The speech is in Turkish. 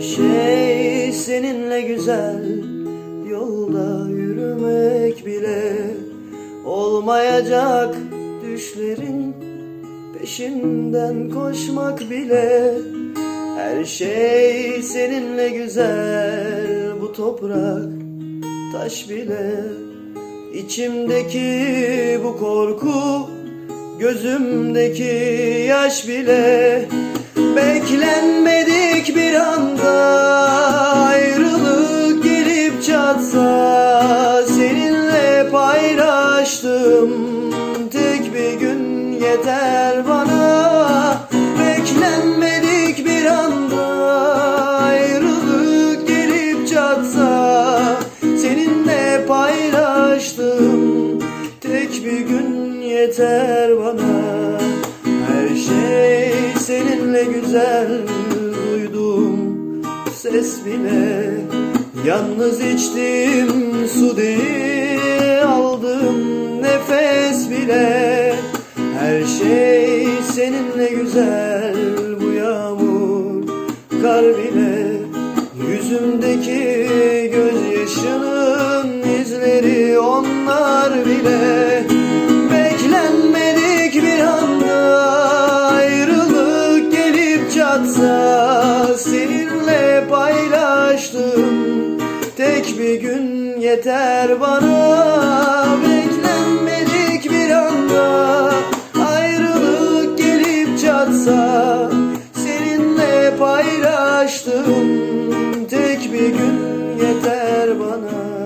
Her şey seninle güzel Yolda yürümek bile Olmayacak. Düşlerin Peşinden koşmak bile Her şey seninle güzel. Bu toprak taş bile İçimdeki bu korku Gözümdeki yaş bile Beklenmedik. bir anda Ayrılık gelip çatsa Seninle paylaştım Tek bir gün yeter bana. Beklenmedik bir anda Ayrılık gelip çatsa Seninle paylaştım Tek bir gün yeter bana. Her şey seninle güzel Duydum ses bile Yalnız içtim su değil Aldım nefes bile. Her şey seninle güzel Bu yağmur kar bile Yüzümdeki gözyaşının izleri onlar bile. Beklenmedik bir anda ayrılık gelip çatsa Seninle bir gün yeter bana. Beklenmedik bir anda Ayrılık gelip çatsa Seninle paylaştığım Tek bir gün yeter bana.